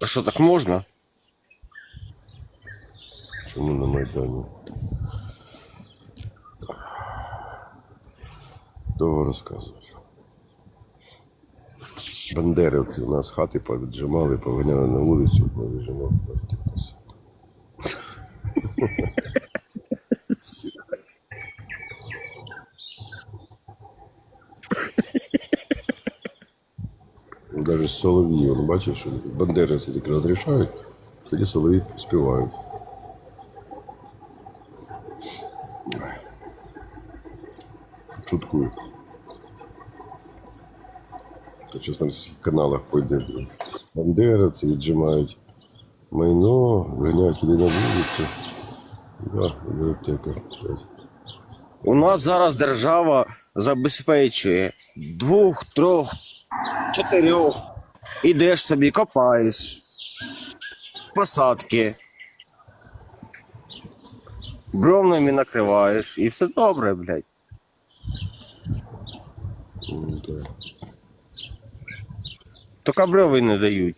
А що, так можна? Чому на Майдані? Довго розказувати. Бандерівці у нас хати повіджимали, повиняли на вулицю, повіжимав. Солов'ї, он бачиш, що бандерівці тільки розрішають, тоді солов'ї співають. Шуткую. Та на всіх каналах пойде. Бандеровці віджимають майно, ганяють людей на вулицю. Да, бібліотека. У нас зараз держава забезпечує двох, трьох, чотирьох. Ідеш собі, копаєш. Посадки. Бровнами накриваєш і все добре, блядь. Тільки брови не дають.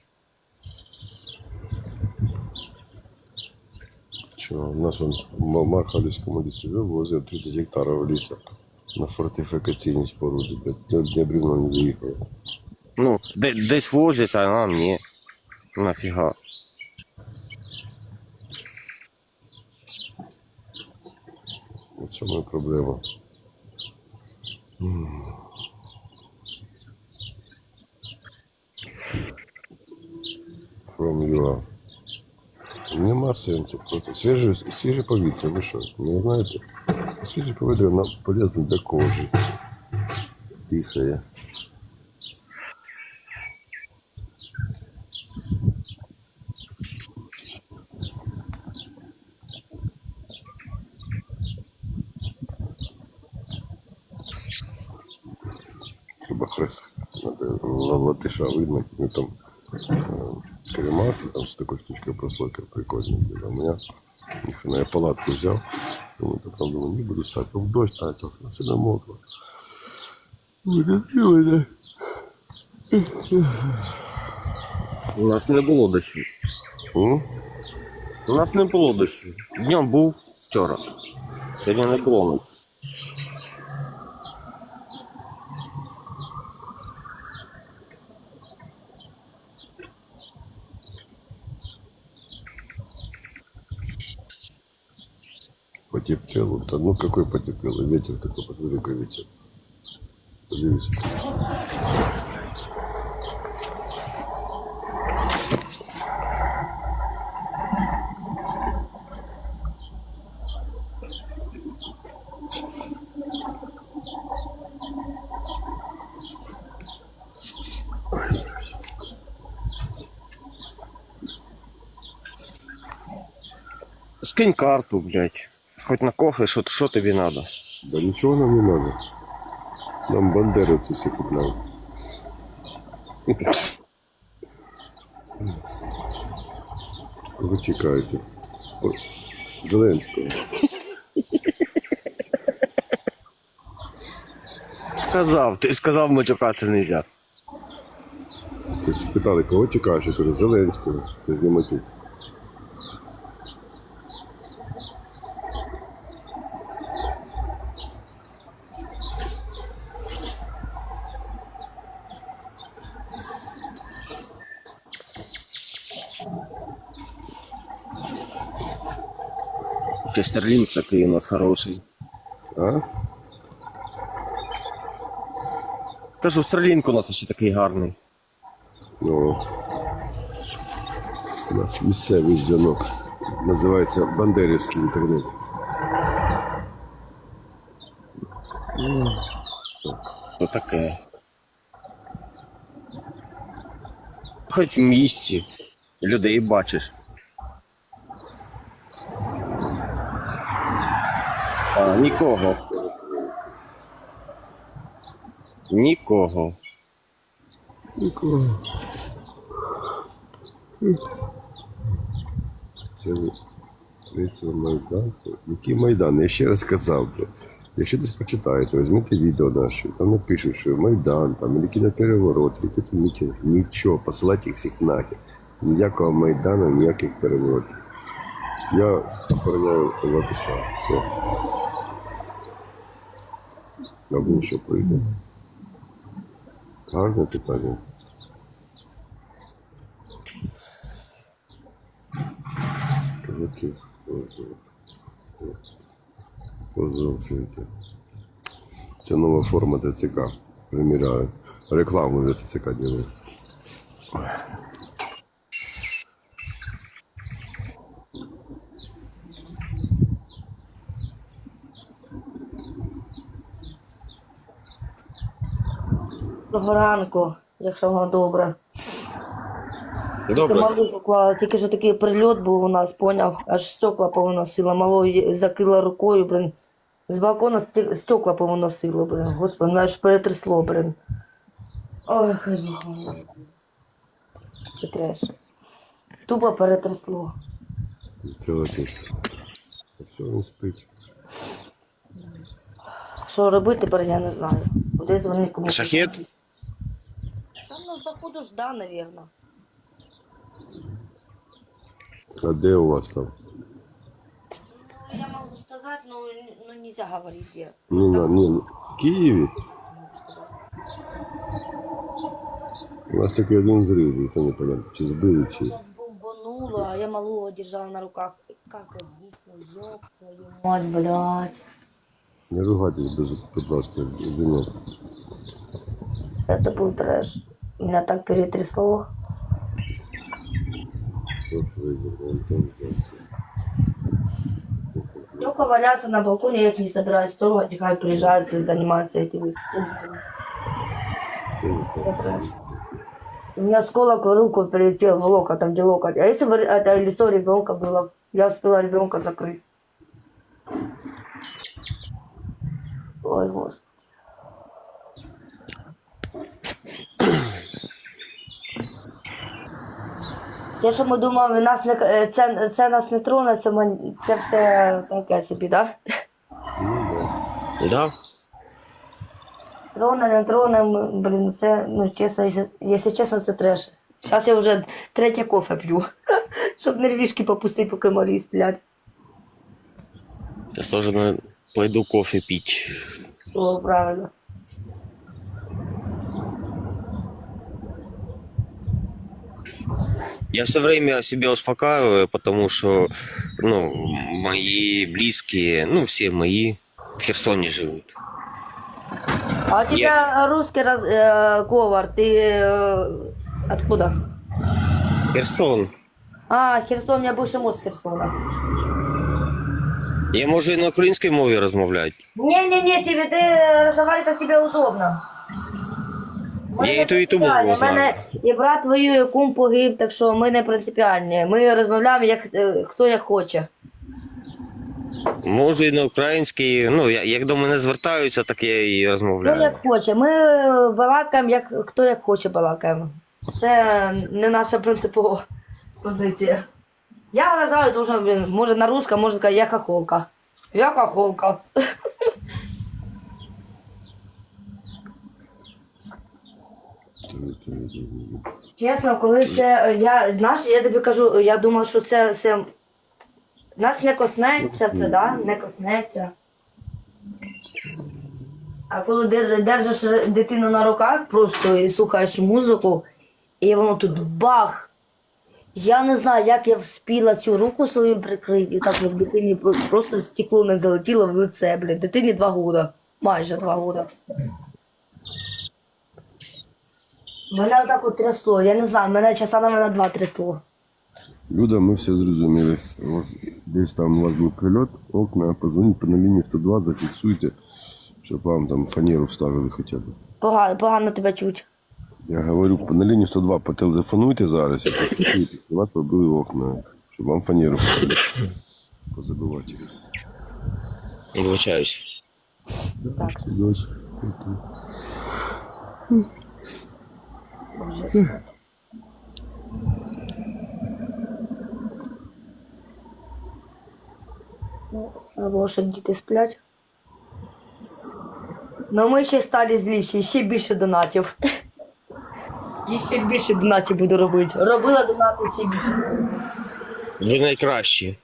Що, у нас он в Мархалівському лісі возле 30 гектарів лісу на фортифікаційні споруди. блядь. Ні одне бревно не заїхало. Ну, де, десь возять, а нам ні. Нафіга. В цьому і проблема. From UA. Нема сенсу. Просто свіже, свіже повітря, ви що, не знаєте? Свіже повітря нам полезно для кожи. Хіба хрест. Надо ла- латиша видно, ну там э, карематы, там с такой штучкой прослойка прикольная. была. У меня их на я палатку взял, думаю, да там думаю, не буду ставить. Ну, дождь начался, все намокло. Вылетело, да? У нас не було дощу. М? У нас не було дощу. Днем був вчора. Сьогодні не було. Потеплело. Да ну какой потеплело? Ветер такой, посмотри, какой ветер. Подивись. Скинь карту, блядь. Хоч на кофе, що, що тобі треба. Да ничего нам не надо. Нам бандеровцы все купляют. Кого чекаєте? Зеленського. Сказав, ти сказав, матюкатися не можна. Спитали, кого чекаєш? Я кажу, Зеленського. Це ж не матюк. Чи Стерлінг такий у нас хороший. А? Кажу, Стерлінг у нас ще такий гарний. Ну, у нас місцевий дзвінок. Називається Бандерівський інтернет. То таке. Хоч в місті людей бачиш. Нікого. Нікого. Нікого. Це третій Майдан. Який Майдан? Я ще раз сказав. Якщо десь почитаєте, візьмете відео наше, там напишуть, що Майдан, там, или кінопереворот, или який-то мітинг. Нічого, посилайте їх всіх нахер. Ніякого Майдану, ніяких переворотів. Я охороняю Латиша. Все. Він що прийде? Гарне питання. Козаки. Позов. Позов це. нова форма ТЦК. Приміряю. Рекламу для ТЦК делаю. Доброго ранку, якщо вам добре. Ти Добре. малу поклала, тільки що такий прильот був у нас, поняв, аж стекла повиносило, малою закрила рукою, блин. З балкона стекла повиносило, блин. Господи, мене аж перетрясло, блин. Ой, хай Це треш. Тупо перетрясло. Це Латиш. Все, він спить. Що робити тепер, я не знаю. Куди дзвонити кому? Шахет? Там, ну, походу, ж да, наверное. А де у вас там? Ну, я могу сказать, но ну, нельзя говорить где. Ну, на, ні, в Києві. Могу сказать. У нас тільки один зрив, був, то непонятно, чи збили, чи. Я бомбанула, а я малого держала на руках. Как я гукну, ёб твою мать, блядь. Не ругайтесь, без, будь ласка, вино. Это был трэш. Меня так перетрясло. Только валяться на балконе, я их не собираюсь трогать, нехай приезжают и занимаются этими службами. У меня осколок руку прилетел в локоть, там где локоть. А если бы это лицо ребенка было, я успела ребенка закрыть. Ой, господи. Те, що ми думали, нас не, е, це, це нас не троне, це, це все таке собі, так? Да. Да? Троне, не троне, блін, це, ну, чесно, якщо, чесно, це треш. Зараз я вже третє кофе п'ю, щоб нервішки попустити, поки малі сплять. Тоже на- пойду кофе пить. О, правильно. Я все время себя успокаиваю, потому что, ну, мои близкие, ну, все мои в Херсоне живут. А у тебя русский раз, э, говор, ты э, откуда? Херсон. А, Херсон, у меня бывший муж з Херсона. Я можу і на українській мові розмовляти. Не-не-не, тебе ты разговаривать как тебе удобно. Я і ту, і ту мову У мене і брат воює, кум погиб, так що ми не принципіальні. Ми розмовляємо як е, хто як хоче. Можу і на українській. Ну, як до мене звертаються, так я і Хто розмовляю. як хоче. Ми балакаємо, як хто як хоче балакаємо. Це не наша принципова позиція. Я називаю дуже, може на русском, може сказати, я хохолка. Я хохолка. Чесно, коли це е, я знаєш, я тобі кажу, я думав, що це, це нас не коснеться це, да? Не коснеться. А коли держиш дитину на руках просто і слухаєш музику, і воно тут бах. Я не знаю, як я вспіла цю руку свою прикрити, і так щоб дитині просто стекло не залетіло в лице, блін. Дитині два года. Майже два года. Мене отак от трясло. Я не знаю, мене часа на мене два трясло. Люда, ми все зрозуміли. Десь там у вас був прильот, окна, позвоніть по на лінію 102, зафіксуйте, щоб вам там фанеру вставили хоча б. Погано, погано тебе чуть. Я говорю, по- на лінію 102 потелефонуйте зараз і зафіксуйте, у вас побили окна, щоб вам фанеру вставили. позабивати. Вибачаюсь. Так, Дочь. Боже. Ну, слава Богу, що діти сплять. Ну ми ще стали зліші, ще більше донатів. І ще більше донатів буду робити. Робила донати ще більше. Ви найкращі.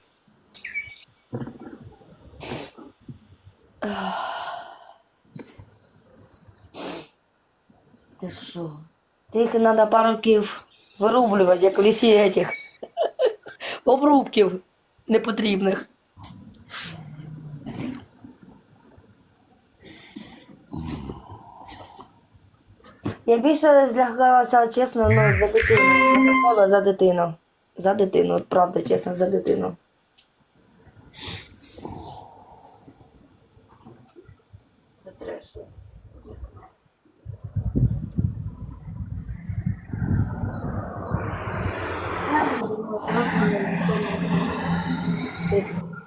Ти що? Тільки треба пару років вирублювати, як в лісі этих обрубків непотрібних. Я більше злягалася, чесно, ну, за дитину. За дитину. За дитину, правда, чесно, за дитину.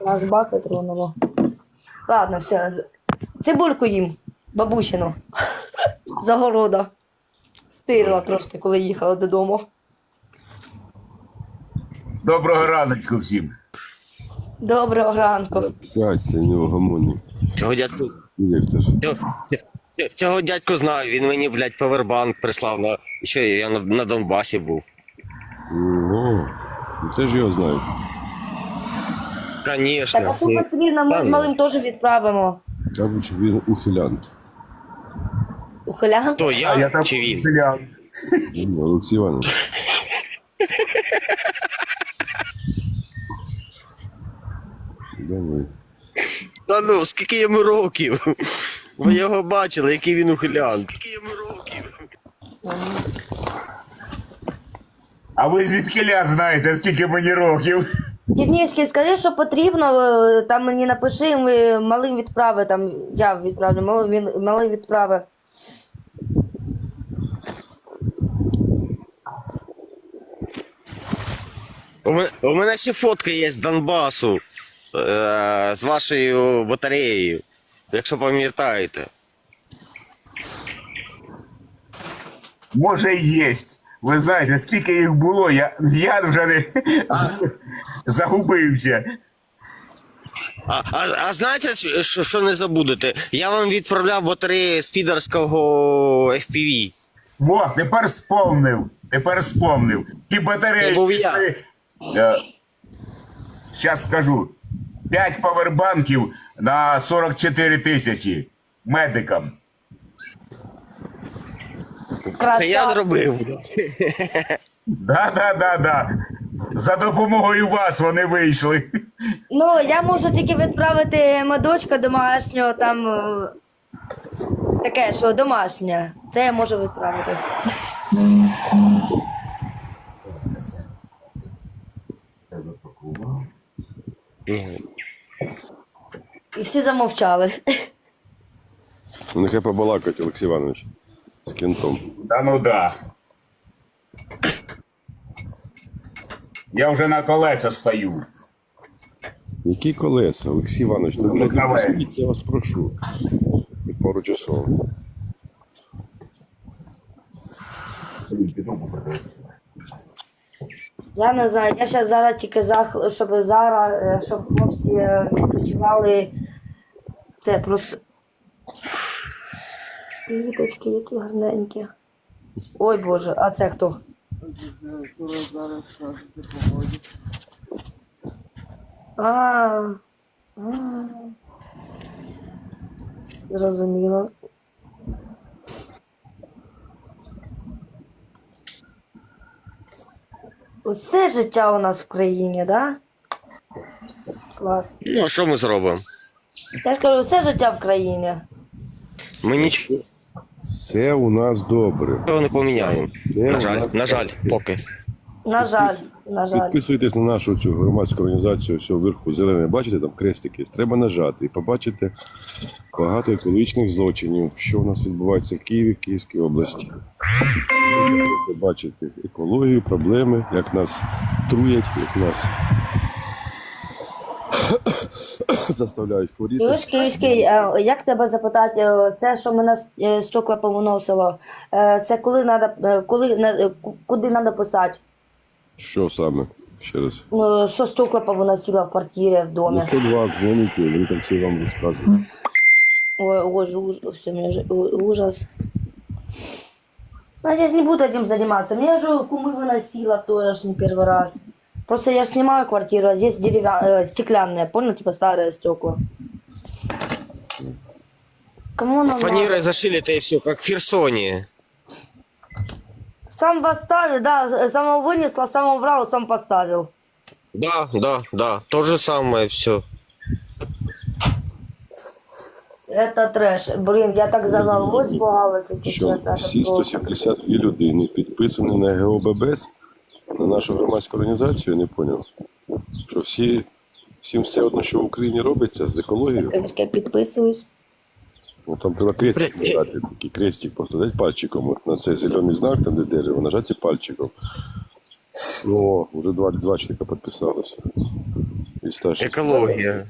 Наш баха тронуло. Ладно, все. Цибульку їм, бабусину. Загорода. Стирила трошки, коли їхала додому. Доброго раночку всім. Доброго ранку. П'ять, це неугомонний. Цього дядьку. Як? Цього, цього- дядьку знаю, він мені, блядь, повербанк прислав на. Що я на, на Донбасі був. Ну, це ж його знають. Так, а Конечно. що потрібно, ми з ну. малим теж відправимо. Кажуть, що він ухилянт. Ухилянт? То я, А я там чи він? гляну. Ну, Олексій Іванович. Ви? Та ну, скільки йому років? Ви його бачили, який він ухилянт. Скільки йому років? А ви звідкиля знаєте, скільки мені років? Діднівський, скажи, що потрібно, е, там мені напиши, ми малим відправи, там я відправлю, мал- він малий відправи. У мене, у мене ще фотка є з Донбасу е, з вашою батареєю, якщо пам'ятаєте. Може, і єсть. Ви знаєте, скільки їх було, я, я вже не загубився. А, а, а знаєте, що, що не забудете? Я вам відправляв батареї з підарського FPV. Во, тепер сповнив. Тепер сповнив. Ті батареї. Був я. Зараз скажу. 5 павербанків на 44 тисячі медикам. Це я зробив. Да, да, да, да. За допомогою вас вони вийшли. Ну, я можу тільки відправити медочка домашнього, там е, таке, що домашнє. Це я можу відправити. І всі замовчали. Нехай побалакать, Олексій Іванович. З кентом. Та ну да. Я вже на колеса стою. Які колеса, Олексій Іванович? Ну, блядь, Давай. не посидіть, я вас прошу. Пару часов. Я не знаю, я ще зараз тільки за, щоб зараз, е, щоб хлопці е, відпочивали. Це просто. Квіточки, які гарненькі. Ой Боже, а це хто? А, а. Зрозуміло. Усе життя у нас в країні, да? Клас. Ну, а що ми зробимо? Я ж кажу, все життя в країні. Ми нічого Все у нас добре. не поміняємо. Все На жаль, нас на жаль, поки. На жаль, на жаль. Підписуйтесь на нашу цю громадську організацію, все вверху зелене. Бачите, там крестики. Треба нажати і побачите багато екологічних злочинів, що у нас відбувається в Києві, в Київській області. Ви Побачите екологію, проблеми, як нас труять, як нас заставляють хворіти. Чуєш, Київський, е, як тебе запитати, е, це, що мене з- е, стекла повиносило, е, це коли надо, коли, на- е, ку- куди треба писати? Що саме? Ще раз. Ну, що стекла повиносило в квартирі, в домі? На 102 дзвоните, вони там все вам розказують. Ой, ой, ж уж- все, мені ж- у- ужас. Надеюсь, не буду этим заниматься. Меня же кумы выносила тоже не первый раз. Просто я ж снимаю квартиру, а здесь деревя... э, стеклянная, понял, типа старое стекла. Кому нам надо? Фанерой зашили-то и все, как в Херсоне. Сам поставил, да, сам его вынесла, сам убрал, сам поставил. Да, да, да, то же самое все. Это трэш. Блин, я так за головой испугалась, если Що честно. это всі просто. 172 людини підписані на ГОББС, на нашу громадську організацію, не поняв. Що всі, всім все одно, що в Україні робиться з екологією. Я підписуюсь. Ну, там треба крестик нажати, такий крестик просто дати пальчиком. От на цей зелений знак, там де дерево, нажати пальчиком. О, вже два, два чоловіка підписалося. І старші. Экология.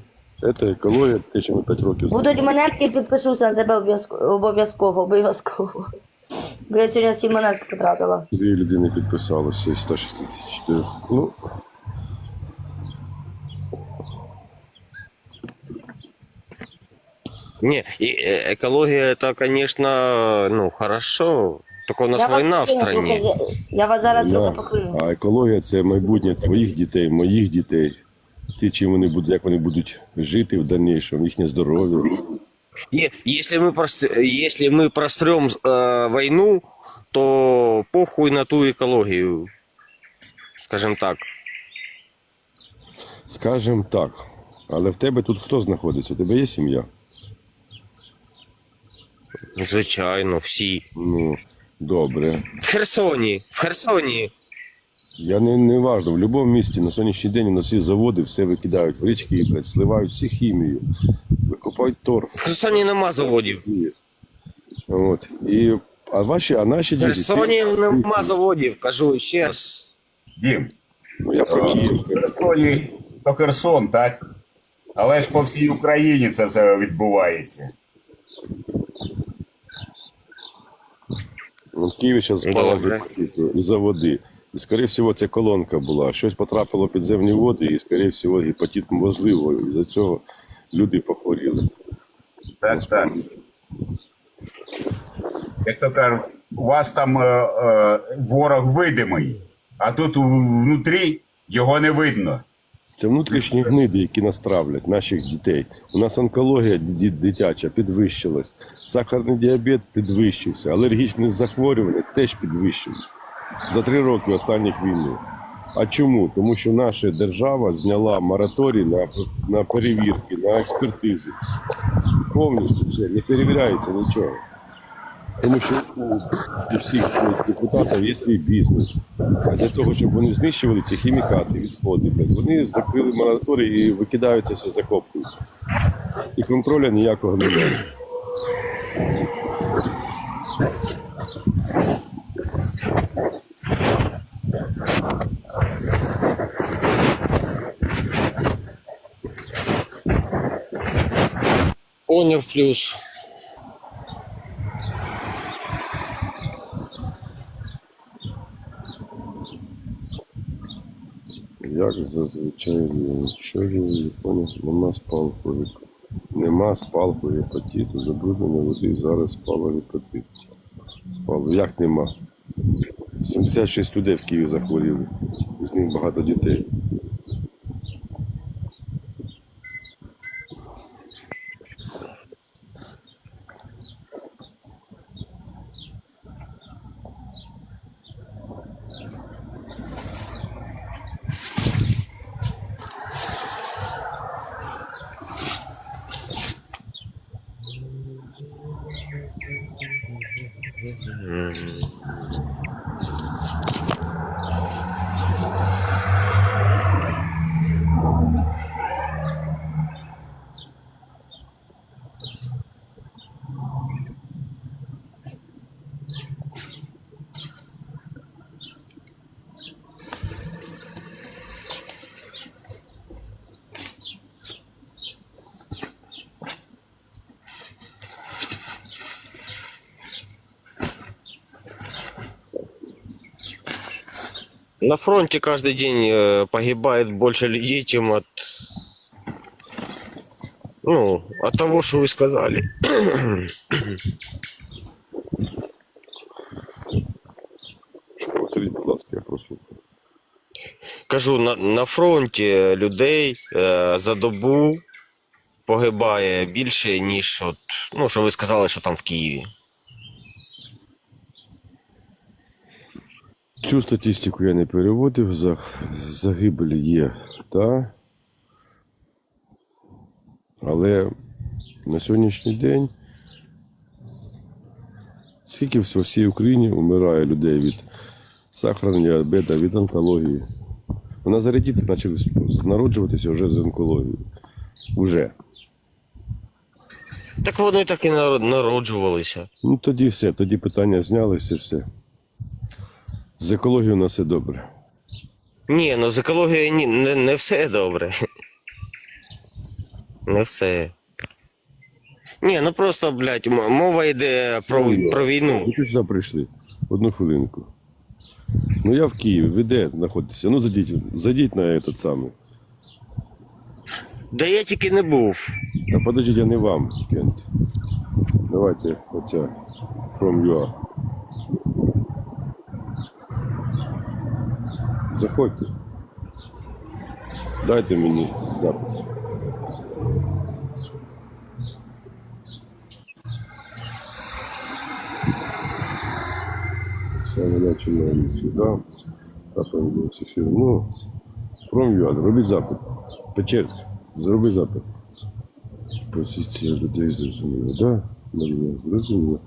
Це екологія, те, що ми 5 років Будуть монетки, підпишуся на тебе обов'язково, обов'язково. Бо я сьогодні всі монетки потратила. Дві людини підписалося із 164. Ну, Не, и, э, экология это, конечно, ну, хорошо. Только у нас Я вас война в покину, стране. слухай, Я, я вас зараз да. трохи покину. а екологія це майбутнє твоїх дітей, моїх дітей. Ті, чим вони будуть, як вони будуть жити в дальнейшем, їхнє здоров'я. Не, если мы, прост- если мы прострем э, войну, то похуй на ту экологию. Скажем так. Скажем так. Але в тебе тут хто знаходиться? У тебе є сім'я? Звичайно, всі. Ну, добре. В Херсоні. В Херсоні. Я не, не важно, в будь-якому місті на сьогоднішній день на всі заводи все викидають в річки і блядь, сливають всі хімію, викопають торф. В Херсоні нема заводів. І, от. І, а, ваші, а наші В діти... Херсоні нема заводів, кажу ще раз. Дім, Ну, я е, пам'ятаю. в Херсоні то Херсон, так? Але ж по всій Україні це все відбувається. От в Києві зараз спала Добре. гепатит із-за води. І, скоріше всього, це колонка була. Щось потрапило в підземні води, і, скоріше всього, гепатит можливо. І за цього люди похворіли. Так, так. Як то кажуть, у вас там е, е, ворог видимий, а тут внутрі його не видно. Це внутрішні гниди, які нас травлять, наших дітей. У нас онкологія дитяча підвищилась, сахарний діабет підвищився, алергічні захворювання теж підвищились за три роки останніх війни. А чому? Тому що наша держава зняла мораторій на, на перевірки, на експертизи. Повністю все, не перевіряється нічого. Тому що у, всіх депутатів є свій бізнес. А для того, щоб вони знищували ці хімікати, відходи, вони закрили мораторій і викидаються все закопують. І контроля ніякого немає. Поняв плюс. Як зазвичай, не поняв, нема спалку. Нема спалку гепатиту. Забруднення води зараз спало гепатит. Спало. Як нема? 76 людей в Києві захворіли. З них багато дітей. На фронте каждый день э, погибает больше людей, чем от... Ну, от того, что вы сказали. послухаю. Кажу, на, на фронті людей е, за добу погибає більше, ніж от, ну, що ви сказали, що там в Києві. Цю статистику я не переводив, за, загибелі є, та? Але на сьогоднішній день скільки в всій Україні вмирає людей від сахарного діабета, від онкології. У нас зараз діти почали народжуватися вже з онкологією. Уже. Так вони так і народжувалися. Ну тоді все, тоді питання знялися, все. З екологією у нас все добре. Ні, ну з екологією ні, не, не все добре. Не все. Ні, ну просто, блядь, м- мова йде про, про війну. Ви сюди прийшли? Одну хвилинку. Ну я в Києві, ви де знаходитеся? Ну зайдіть, зайдіть на этот самий. Да я тільки не був. А подождіть, я не вам, Кент. Давайте оця From UA. Заходьте. Дайте мені запит. Саме начинаю сюди. Капаємо ефір. Ну, From UA, робіть запит. Печерськ, зроби запит. Позиція людей зрозуміла. Да, Марія, зрозуміла.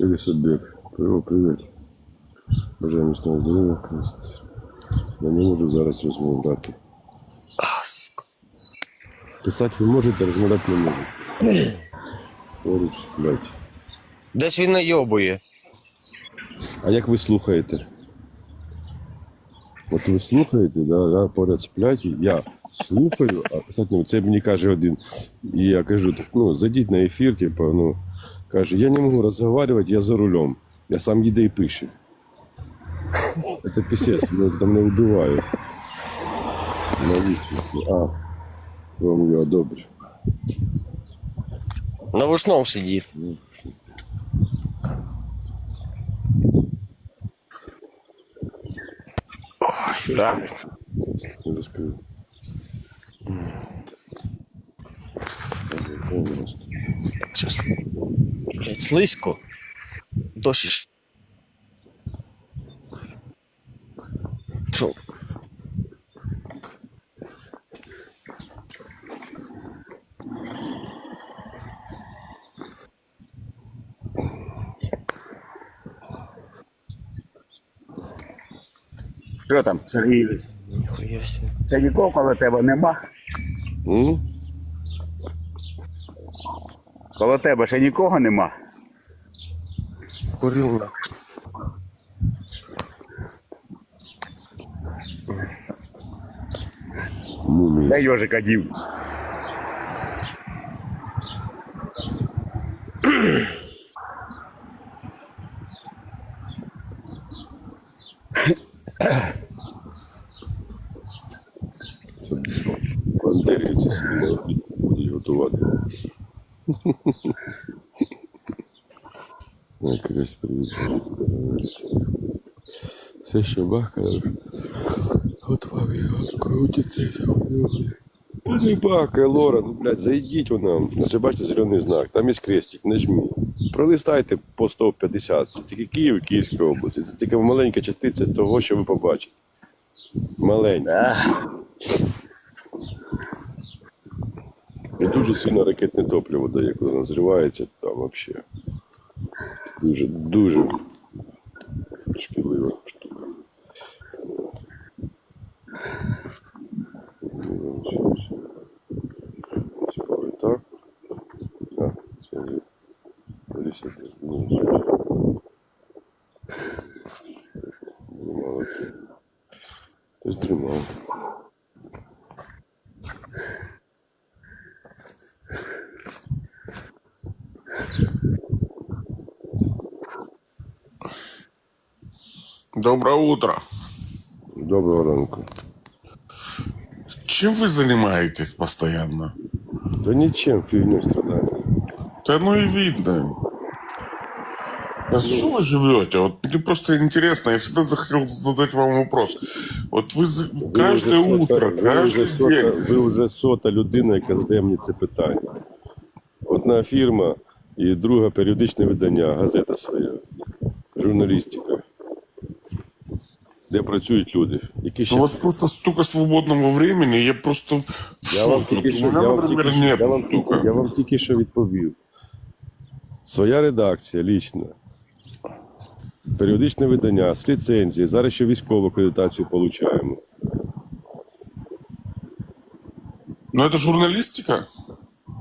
Елісабек, Привіт, привіт. Бажаю міцного здоров'я, Христ. Я не можу зараз розмовляти. Писати ви можете, розмовляти не можете. Поруч сплять. Десь він найобує. А як ви слухаєте? От ви слухаєте, да, да, поряд сплять, я слухаю, а кстати, це мені каже один. І я кажу, ну, зайдіть на ефір, типу, ну, каже, я не можу розмовляти, я за рулем. Я сам їде і пише. Це писець, ну, там не вбивають. Навіщо? А, вам його добре. На вушном сидить. Так. Не розкажу. Щас. Блядь, слизько. Дощ. Іш- Що? Там, Сергій? Ніхуя себе. Та нікого коло тебе нема. М? Коло тебе ще нікого нема. Курил нахуй. Мумія. Де йожика дів? Це бандерівці собі на обід будуть готувати. Якраз Все, що бахає, готував його. Ну не бахає, Лора, ну, блядь, зайдіть вона. Ви бачите зелений знак, там є крестик, нажміть. Пролистайте по 150. Це тільки Київ і Київська область. Це тільки маленька частиця того, що ви побачите. Маленька. І дуже сильно ракетне топливо дає, коли воно зривається, там взагалі. Дуже, дуже Доброе утро. Доброго ранку. Чем вы занимаетесь постоянно? Да ничем, фигней страдаю. Да ну и видно. А за что вы живете? Вот мне просто интересно, я всегда захотел задать вам вопрос. Вот вы за- Ви каждое вже сота- утро, ви каждый вже сота- день. Ви вже сота людина, яка задає мені це питання. Одна фірма і друга періодичне видання, газета своя, журналістика, Де працюють люди, які ще У вас просто столько свободного времени, я просто Я вам тільки що, У меня, я вам тільки, що- я вам, тільки, я вам тільки що відповів. Своя редакція лічна. Періодичне видання з ліцензії. Зараз ще військову акредитацію получаємо. Но это журналистика?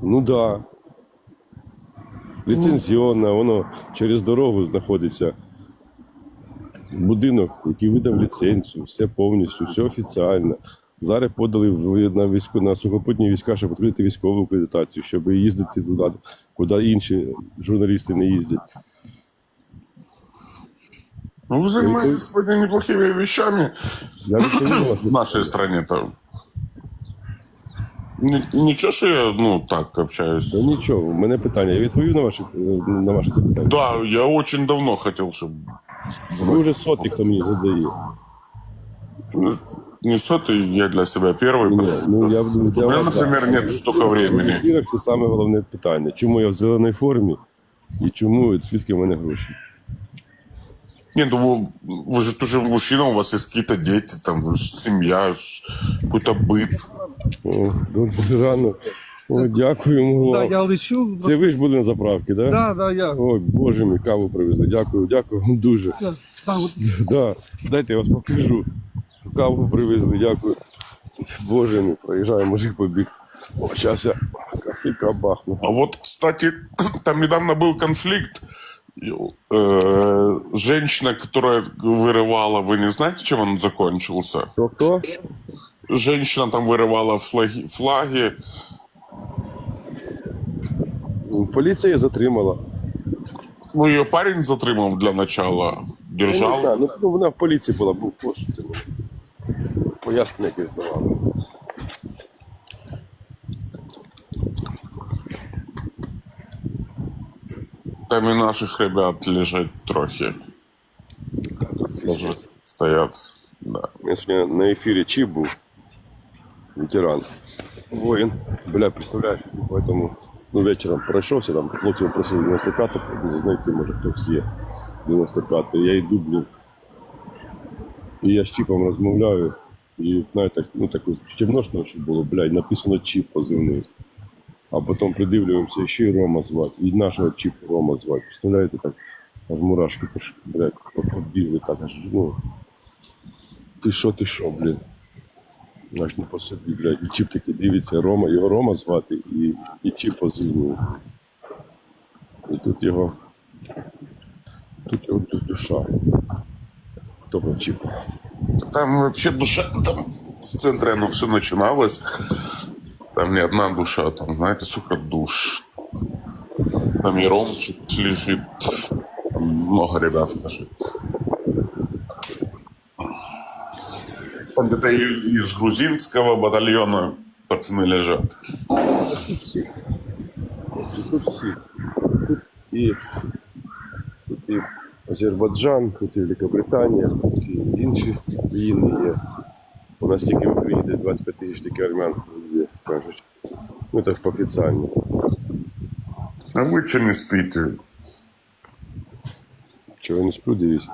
Ну да. Ліцензіонна, воно через дорогу знаходиться. Будинок, який видав ліцензію, все повністю, все офіціально. Зараз подали в- на військо на сухопутні війська, щоб відкрити військову акредитацію, щоб їздити туди, куди інші журналісти не їздять. Ну, вы занимаетесь сегодня неплохими вещами Я в нашей стране-то. Н- Ничего, что я, ну, так общаюсь. Та нічого, у мене питання. Я відповів на ваші, на ваше запитання. Да, я очень давно хотел, чтобы... Ви вже сотий, хто мені задає. Не сотый, я для себя первый. Ні, ну, я, для У меня, вас, например, да. нет столько времени. В ефірах це саме головне питання. Чому я в зеленій формі і чому звідки в мене гроші? Нет, ну вы, вы же тоже мужчина, у вас есть какие-то дети, там, семья, какой-то быт. О, дуже рано. О, дякую, Да, Мглав. я лечу. Це ви ж були на заправці, так? Да, да, я. Ой, боже мій, каву привезли. Дякую, дякую вам дуже. Все. Да, вот, Да. Дайте я вас покажу. Каву привезли, дякую. Боже мій, проїжджає мужик побіг. О, зараз я кофейка бахну. А вот, кстати, там недавно был конфликт. Э, женщина, которая вырывала, вы не знаете, чем он закончился? Хто хто? Женщина там вырывала флаги, флаги. Ну, Поліція її затримала. Ну, ее парень затримав для начала. Я не Держал. знаю, ну, ну, вона в поліції була, був пост. Пояснення якесь давали. Там и наших ребят лежать трохи. Тоже стоят. Да. Я сьогодні на ефірі Чіп був. Ветеран. Воїн. Бля, представляєш, поэтому ну, вечором пройшовся, там хлопців просив 95 знайти, може хтось є. 95 Я йду, блін. І я з Чіпом розмовляю. І знаєте, ну так темно ж ночі було, блядь, написано Чіп позивний. А потім придивлюємося, ще й Рома звати. І нашого Чіпа Рома звати. Представляєте, так аж мурашки пішли, блядь, побігли так аж, ну. Ти що, ти що, блін? Аж не по собі. І чіп такий дивиться, Рома, його Рома звати, і, і чіп позивний. І тут його. Тут його ду- душа. Того чіпа. Там вообще душа, там в центре оно все начиналось. Там не одна душа, там, знаете, сука, душ. Там и Ромчик лежит. Там много ребят лежит. И- из грузинского батальона пацаны лежат. Тут всі. Тут і Азербайджан, тут і Великобританія, тут і інші країни є. У нас тільки в Україні 25 тисяч тільки армян є, кажуть. Ну так офіційно. А вы что не спите? Чого не сплю, дивіться.